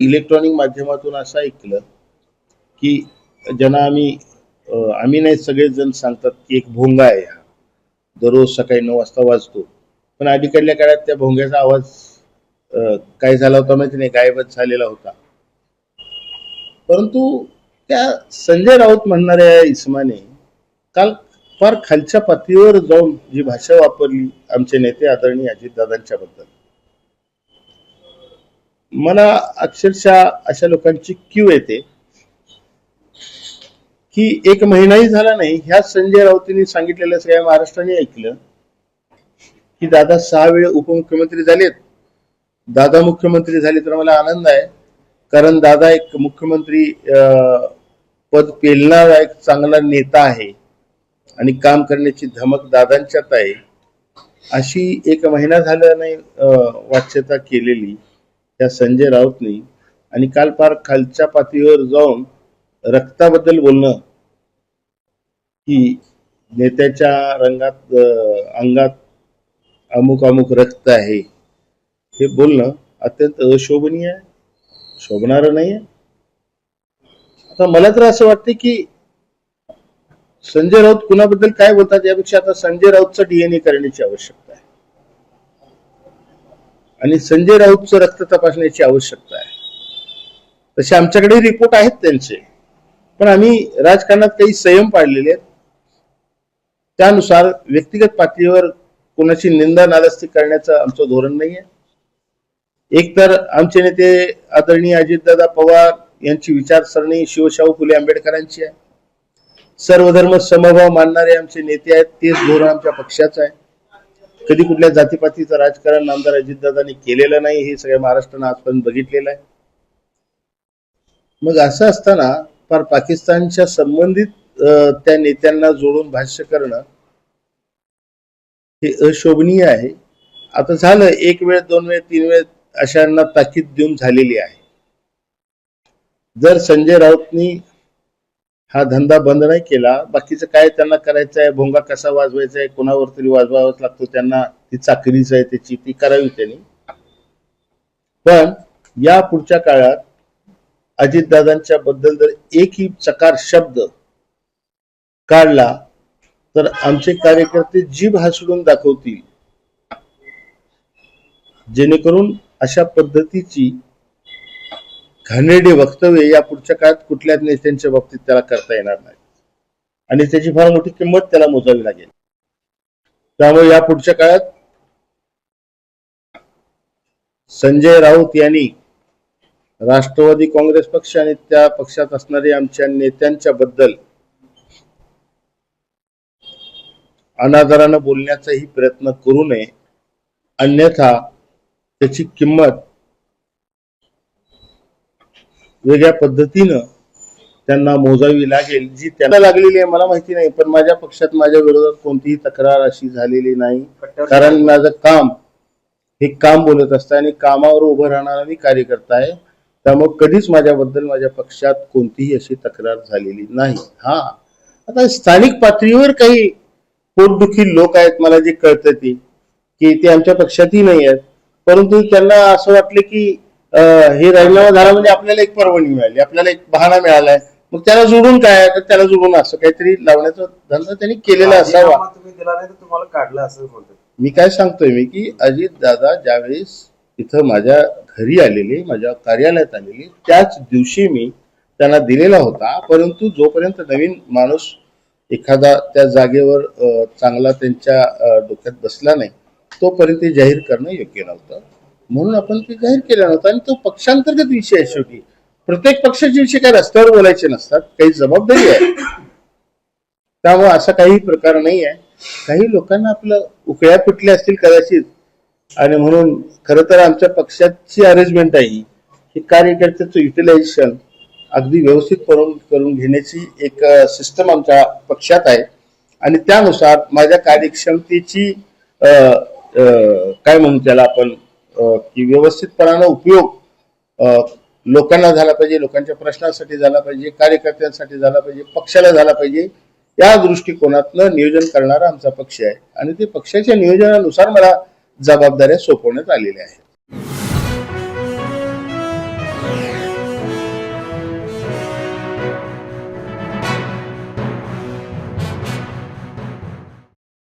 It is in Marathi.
इलेक्ट्रॉनिक माध्यमातून असं ऐकलं की ज्यांना आम्ही आम्ही नाही सगळेजण सांगतात की एक भोंगा आहे हा. दररोज सकाळी नऊ वाजता वाजतो. पण अलीकडल्या काळात त्या भोंग्याचा आवाज काय झाला होता माहिती नाही गायबच झालेला होता. परंतु त्या संजय राऊत म्हणणाऱ्या इसमाने काल फार खालच्या पातळीवर जाऊन जी भाषा वापरली आमचे नेते आदरणीय अजितदादांच्या बद्दल मला अक्षरशः अशा लोकांची क्यू येते की एक महिनाही झाला नाही ह्या संजय राऊतींनी सांगितलेल्या सगळ्या महाराष्ट्राने ऐकलं की दादा सहा वेळ उपमुख्यमंत्री झालेत. दादा मुख्यमंत्री झाले तर मला आनंद आहे. कारण दादा एक मुख्यमंत्री अं, पद पेलणारा एक चांगला नेता आहे आणि काम करण्याची धमक दादांच्यात आहे. अशी एक महिना झाला नाही वाच्यता केलेली. त्या संजय राऊतनी आणि काल फार खालच्या पातळीवर जाऊन रक्ताबद्दल बोलणं की नेत्याच्या रंगात अंगात अमुक अमुक रक्त आहे. हे बोलणं अत्यंत अशोभनीय आहे शोभणारं नाही आहे. आता मला तर असं वाटतं की संजय राऊत कुणाबद्दल काय बोलतात यापेक्षा आता संजय राऊतचा डीएनए करण्याची आवश्यकता आहे. आणि संजय राऊतचं रक्त तपासण्याची आवश्यकता आहे. तसे आमच्याकडे रिपोर्ट आहेत त्यांचे. पण आम्ही राजकारणात काही संयम पाळलेले आहेत. त्यानुसार व्यक्तिगत पातळीवर कोणाची निंदा नालस्ती करण्याचं आमचं धोरण नाही आहे एक तर आमचे नेते आदरणीय अजितदादा पवार यांची विचारसरणी शिवशाहू फुले आंबेडकरांची आहे. सर्वधर्म समभाव मानणारे आमचे नेते आहेत तेच धोरण आमच्या पक्षाचं आहे. कधी कुठल्या जातीपातीचं राजकारण आमदार अजितदादांनी केलेलं नाही हे सगळ्या महाराष्ट्रानं आजपर्यंत बघितलेलं आहे. मग असं असताना फार पाकिस्तानच्या संबंधित त्या नेत्यांना जोडून भाष्य करणं हे अशोभनीय आहे. आता झालं एक वेळ दोन वेळ तीन वेळ अशांना ताकीद देऊन झालेली आहे. जर संजय राऊतनी हा धंदा बंद नाही केला. बाकीचं काय त्यांना करायचं आहे भोंगा कसा वाजवायचा आहे कोणावर तरी वाजवावाच लागतो त्यांना ती चाकरीच आहे त्याची ती करावी त्यांनी. पण या पुढच्या काळात अजितदादांच्या बद्दल जर एकही चकार शब्द काढला तर आमचे कार्यकर्ते जीभ हसडून दाखवतील. जेणेकरून अशा पद्धतीची घाणेरडी वक्तव्य या पुढच्या काळात कुठल्याच नेत्यांच्या बाबतीत त्याला करता येणार नाही. आणि त्याची फार मोठी किंमत त्याला मोजावी लागेल. त्यामुळे या पुढच्या काळात संजय राऊत यांनी राष्ट्रवादी काँग्रेस पक्ष आणि त्या पक्षात असणारे आमच्या नेत्यांच्या बद्दल अनादरानं बोलण्याचाही प्रयत्न करू नये. अन्यथा त्याची किंमत वेगळ्या पद्धतीनं त्यांना मोजावी लागेल जी त्यांना लागलेली आहे मला माहिती नाही पण माझ्या पक्षात माझ्या विरोधात कोणतीही तक्रार अशी झालेली नाही. कारण माझं काम हे काम बोलत असतं आणि कामावर उभं राहणारा मी कार्यकर्ता आहे. त्यामुळे कधीच माझ्याबद्दल माझ्या पक्षात कोणतीही अशी तक्रार झालेली नाही. हा. आता स्थानिक पातळीवर काही पोटदुखी लोक आहेत मला जे कळतं ते की ते आमच्या पक्षातही नाही आहेत. परंतु त्यांना असं वाटलं की हे राजीनामा झाला म्हणजे आपल्याला एक पर्वणी मिळाली आपल्याला एक बहाणा मिळालाय. मग त्याला जोडून काय तर त्याला जोडून असं काहीतरी लावण्याचा धंदा त्यांनी केलेला असावा. तुम्ही दिला नाही तर तुम्हाला काढलं असं बोलतो मी काय सांगतोय मी की अजित दादा ज्यावेळेस इथं माझ्या घरी आलेले माझ्या कार्यालयात आलेले त्याच दिवशी मी त्यांना दिलेला होता. परंतु जोपर्यंत नवीन माणूस एखादा त्या जागेवर चांगला त्यांच्या डोक्यात बसला नाही तोपर्यंत जाहीर करणं योग्य नव्हतं. म्हणून आपण ते जाहीर केलं नव्हतं. आणि तो पक्षांतर्गत विषय आहे शेवटी. प्रत्येक पक्षाचे विषय काय रस्त्यावर बोलायचे नसतात. काही जबाबदारी आहे. त्यामुळे असा काही प्रकार नाही आहे. काही लोकांना आपलं उकळ्या पिटल्या असतील कदाचित. आणि म्हणून खर तर आमच्या पक्षाची अरेंजमेंट आहे ही. की कार्यकर्त्याचं युटिलायझेशन अगदी व्यवस्थित करून करून घेण्याची एक सिस्टम आमच्या पक्षात आहे. आणि त्यानुसार माझ्या कार्यक्षमतेची काय म्हणू त्याला आपण? की व्यवस्थितपणानं उपयोग लोकांना झाला पाहिजे लोकांच्या प्रश्नांसाठी झाला पाहिजे कार्यकर्त्यांसाठी झाला पाहिजे पक्षाला झाला पाहिजे या दृष्टिकोनातनं नियोजन करणारा आमचा पक्ष आहे. आणि ते पक्षाच्या नियोजनानुसार मला जबाबदाऱ्या सोपवण्यात आलेल्या आहेत.